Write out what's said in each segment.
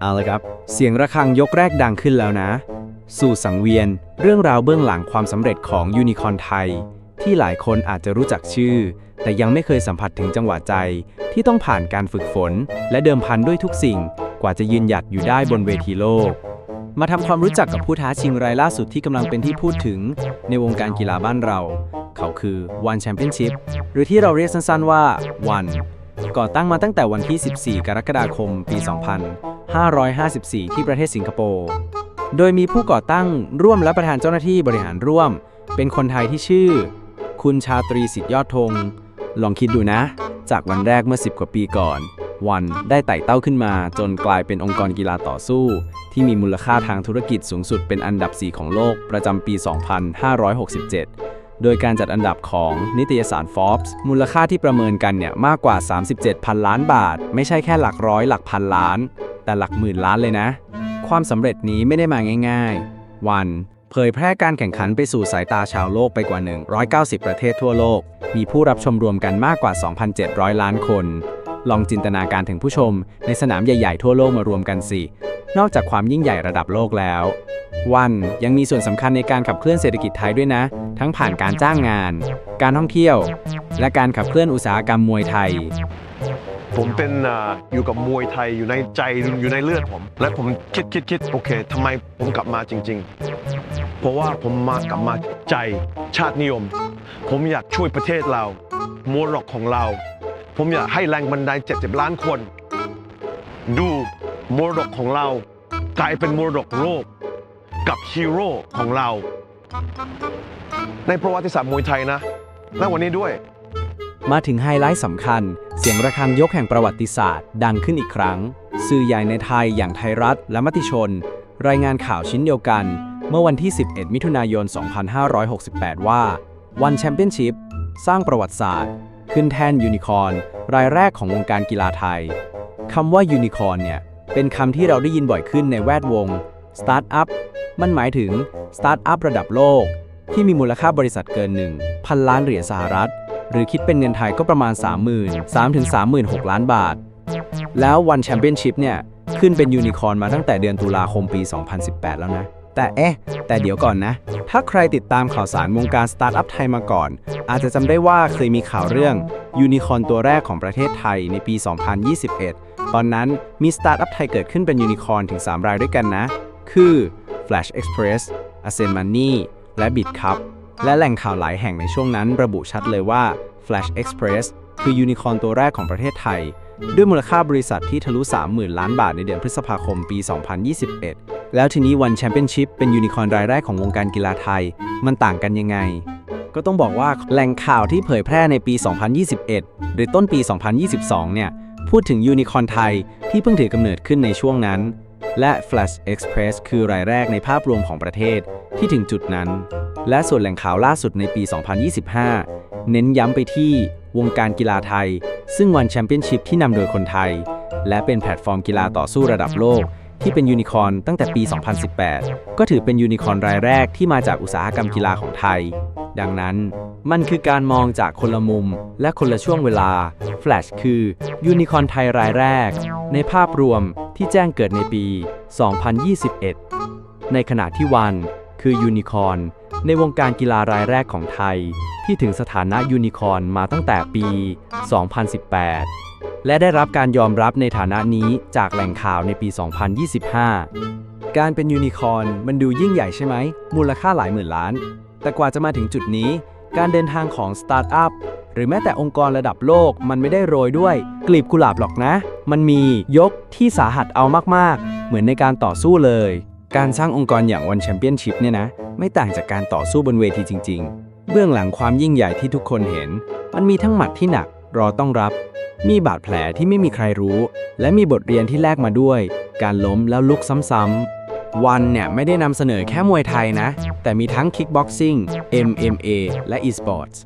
เอาละครับ เสียงระฆังยกแรกดังขึ้นแล้วนะ สู่สังเวียน เรื่องราวเบื้องหลังความสำเร็จของยูนิคอนไทย ที่หลายคนอาจจะรู้จักชื่อ แต่ยังไม่เคยสัมผัสถึงจังหวะใจ ที่ต้องผ่านการฝึกฝน และเดิมพันด้วยทุกสิ่ง กว่าจะยืนหยัดอยู่ได้บนเวทีโลก มาทำความรู้จักกับผู้ท้าชิงรายล่าสุดที่กำลังเป็นที่พูดถึง ในวงการกีฬาบ้านเรา เขาคือ One Championship หรือที่เราเรียกสั้นๆว่า One ก่อตั้งมาตั้งแต่วันที่ 14 กรกฎาคม ปี 2554 ที่ประเทศสิงคโปร์ โดยมีผู้ก่อตั้งร่วมและประธานเจ้าหน้าที่บริหารร่วม เป็นคนไทยที่ชื่อ คุณชาตรีสิทธิยอดธง ลองคิดดูนะ จากวันแรกเมื่อ 10 กว่าปีก่อน วันได้ไต่เต้าขึ้นมาจนกลายเป็นองค์กรกีฬาต่อสู้ ที่มีมูลค่าทางธุรกิจสูงสุดเป็นอันดับ 4 ของโลกประจำปี 2567 โดยการจัดอันดับของนิตยสาร Forbes มูลค่าที่ประเมินกันเนี่ยมากกว่า 37 พันล้านบาท ไม่ใช่แค่หลักร้อยหลักพันล้าน แต่หลักหมื่นล้านเลยนะ ความสำเร็จนี้ไม่ได้มาง่ายๆ วันเผยแพร่การแข่งขันไปสู่สายตาชาวโลกไปกว่า 190 ประเทศทั่วโลก มีผู้รับชมรวมกันมากกว่า 2,700 ล้านคน ลองจินตนาการถึงผู้ชม ในสนามใหญ่ๆ ทั่วโลกมารวมกันสิ นอกจากความยิ่งใหญ่ระดับโลกแล้ว วันยังมีส่วนสำคัญในการขับเคลื่อนเศรษฐกิจไทยด้วยนะ ทั้งผ่านการจ้างงาน การท่องเที่ยว และการขับเคลื่อนอุตสาหกรรมมวยไทย ผมเป็นอ่าอยู่กับมวยไทยอยู่ในใจอยู่ในเลือดผม และผมคิดคิดคิดโอเคทำไมผมกลับมาจริง ๆ เพราะว่าผมมากลับมาใจชาตินิยม ผมอยากช่วยประเทศเรามรดกของเรา ผมอยากให้แรงบันดาลเจ็ดสิบล้านคน ดูมรดกของเรา กลายเป็นมรดกโลก กับฮีโร่ของเรา ในประวัติศาสตร์มวยไทยนะและวันนี้ด้วย มาถึงไฮไลท์สำคัญ เสียงระฆังยกแห่งประวัติศาสตร์ ดังขึ้นอีกครั้ง สื่อใหญ่ในไทยอย่างไทยรัฐและมติชน รายงานข่าวชิ้นเดียวกัน เมื่อวันที่ 11 มิถุนายน 2568 ว่า วันแชมเปี้ยนชิพสร้างประวัติศาสตร์ ขึ้นแท่นยูนิคอร์นรายแรกของวงการกีฬาไทยคำว่ายูนิคอร์นเนี่ยเป็นคำที่เราได้ยินบ่อยขึ้นในแวดวง สตาร์ทอัพมันหมายถึงสตาร์ทอัพระดับโลก ที่มีมูลค่าบริษัทเกิน 1 พันล้านเหรียญสหรัฐ หรือคิดเป็นเงินไทยก็ประมาณ 30,000 3ถึง36 ล้านบาท แล้ววันแชมเปี้ยนชิพเนี่ย ขึ้นเป็นยูนิคอร์นมาตั้งแต่เดือนตุลาคมปี 2018 แล้วนะ แต่เอ๊ะ แต่เดี๋ยวก่อนนะ ถ้าใครติดตามข่าวสารวงการสตาร์ทอัพไทยมาก่อน อาจจะจำได้ว่าเคยมีข่าวเรื่องยูนิคอร์นตัวแรกของประเทศไทยในปี 2021 ตอนนั้นมีสตาร์ทอัพไทยเกิดขึ้นเป็นยูนิคอร์นถึง 3 รายด้วยกันนะ คือ Flash Express a s e n Money และ BitCup และแหล่งข่าวหลายแห่งในช่วงนั้นระบุชัดเลยว่า Flash Express คือยูนิคอร์นตัวแรกของประเทศไทย ด้วยมูลค่าบริษัทที่ทะลุ 30,000 ล้านบาทในเดือนพฤษภาคมปี 2021 แล้วทีนี้วันแชมเปี้ยนชิพเป็นยูนิคอร์นรายแรกของวงการกีฬาไทย มันต่างกันยังไง ก็ต้องบอกว่าแหล่งข่าวที่เผยแพร่ในปี 2021 หรือต้นปี 2022 เนี่ย พูดถึงยูนิคอร์นไทยที่เพิ่งถือกำเนิดขึ้นในช่วงนั้น และ Flash Express คือรายแรกในภาพรวมของประเทศที่ถึงจุดนั้น และส่วนแหล่งข่าวล่าสุดในปี 2025 เน้นย้ำไปที่วงการกีฬาไทย ซึ่งวันแชมเปี้ยนชิพที่นำโดยคนไทย และเป็นแพลตฟอร์มกีฬาต่อสู้ระดับโลก ที่เป็นยูนิคอร์นตั้งแต่ปี 2018 ก็ถือเป็นยูนิคอร์นรายแรกที่มาจากอุตสาหกรรมกีฬาของไทย ดังนั้น มันคือการมองจากคนละมุมและคนละช่วงเวลา Flash คือยูนิคอร์นไทยรายแรก ในภาพรวม ที่แจ้งเกิดในปี 2021 ในขณะที่วันคือยูนิคอร์นในวงการกีฬารายแรกของไทย ที่ถึงสถานะยูนิคอร์นมาตั้งแต่ปี 2018 และได้รับการยอมรับในฐานะนี้จากแหล่งข่าวในปี 2025 การเป็นยูนิคอร์นมันดูยิ่งใหญ่ใช่ไหม มูลค่าหลายหมื่นล้าน แต่กว่าจะมาถึงจุดนี้ การเดินทางของสตาร์ทอัพ หรือแม้แต่องค์กรระดับโลกมันไม่ได้โรยด้วย กลีบกุหลาบหรอกนะ มันมียกที่สาหัสเอามากๆ เหมือนในการต่อสู้เลย การสร้างองค์กรอย่างวันแชมเปี้ยนชิพเนี่ยนะ ไม่ต่างจากการต่อสู้บนเวทีจริง ๆ เบื้องหลังความยิ่งใหญ่ที่ทุกคนเห็น มันมีทั้งหมัดที่หนักรอต้องรับ มีบาดแผลที่ไม่มีใครรู้ และมีบทเรียนที่แลกมาด้วย การล้มแล้วลุกซ้ำๆ วันเนี่ย ไม่ได้นำเสนอแค่มวยไทยนะ แต่มีทั้ง Kickboxing MMA และ Esports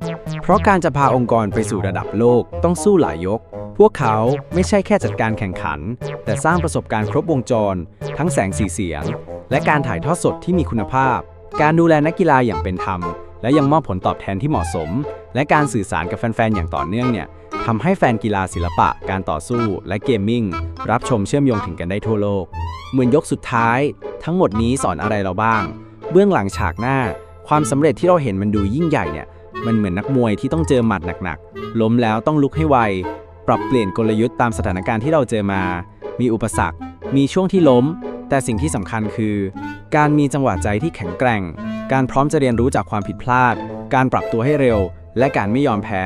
เพราะการจะพาองค์กรไปสู่ระดับโลกต้องสู้หลายยก พวกเขาไม่ใช่แค่จัดการแข่งขัน แต่สร้างประสบการณ์ครบวงจร ทั้งแสงสีเสียง และการถ่ายทอดสดที่มีคุณภาพ การดูแลนักกีฬาอย่างเป็นธรรม และยังมอบผลตอบแทนที่เหมาะสม และการสื่อสารกับแฟนๆอย่างต่อเนื่องเนี่ย ทำให้แฟนกีฬาศิลปะ การต่อสู้และเกมมิ่ง รับชมเชื่อมโยงถึงกันได้ทั่วโลก เหมือนยกสุดท้าย ทั้งหมดนี้สอนอะไรเราบ้าง เบื้องหลังฉากหน้า ความสำเร็จที่เราเห็นมันดูยิ่งใหญ่เนี่ย มันเหมือนนักมวยที่ต้องเจอหมัดหนักๆ ล้มแล้วต้องลุกให้ไว ปรับเปลี่ยนกลยุทธ์ตามสถานการณ์ที่เราเจอมา มีอุปสรรค มีช่วงที่ล้ม แต่สิ่งที่สำคัญคือ การมีจังหวะใจที่แข็งแกร่ง การพร้อมจะเรียนรู้จากความผิดพลาด การปรับตัวให้เร็ว และการไม่ยอมแพ้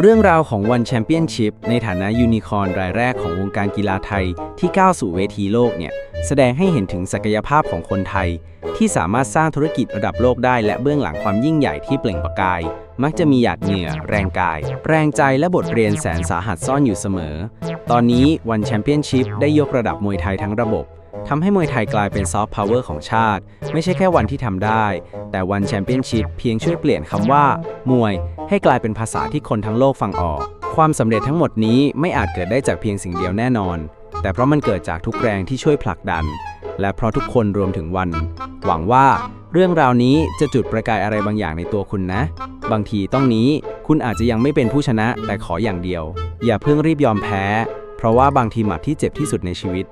เรื่องราวของวันแชมเปี้ยนชิพในฐานะยูนิคอร์นรายแรกของวงการกีฬาไทยที่ก้าวสู่เวทีโลกเนี่ย แสดงให้เห็นถึงศักยภาพของคนไทย ที่สามารถสร้างธุรกิจระดับโลกได้ และเบื้องหลังความยิ่งใหญ่ที่เปล่งประกาย มักจะมีหยาดเหงื่อ แรงกาย แรงใจและบทเรียนแสนสาหัสซ่อนอยู่เสมอ ตอนนี้วันแชมเปี้ยนชิพได้ยกระดับมวยไทยทั้งระบบ ทำให้มวยไทยกลายเป็นซอฟต์พาวเวอร์ของชาติ ไม่ใช่แค่วันที่ทำได้ แต่วันแชมเปี้ยนชิพเพียงช่วยเปลี่ยนคำว่า มวย ให้กลายเป็นภาษาที่คนทั้งโลกฟังออก ความสำเร็จทั้งหมดนี้ไม่อาจเกิดได้จากเพียงสิ่งเดียวแน่นอน แต่เพราะมันเกิดจากทุกแรงที่ช่วยผลักดัน และเพราะทุกคนรวมถึงวัน หวังว่าเรื่องราวนี้จะจุดประกายอะไรบางอย่างในตัวคุณนะ บางทีต้องนี้คุณอาจจะยังไม่เป็นผู้ชนะแต่ขออย่างเดียว อย่าเพิ่งรีบยอมแพ้ เพราะว่าบางทีหมัดที่เจ็บที่สุดในชีวิต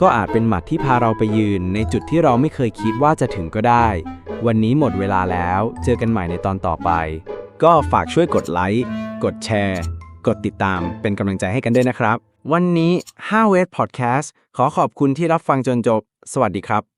ก็อาจเป็นหมัดที่พาเราไปยืนในจุดที่เราไม่เคยคิดว่าจะถึงก็ได้ วันนี้หมดเวลาแล้ว เจอกันใหม่ในตอนต่อไป ก็ฝากช่วยกดไลค์ กดแชร์ กดติดตามเป็นกำลังใจให้กันด้วยนะครับ วันนี้5 w a y Podcast ขอขอบคุณที่รับฟังจนจบ สวัสดีครับ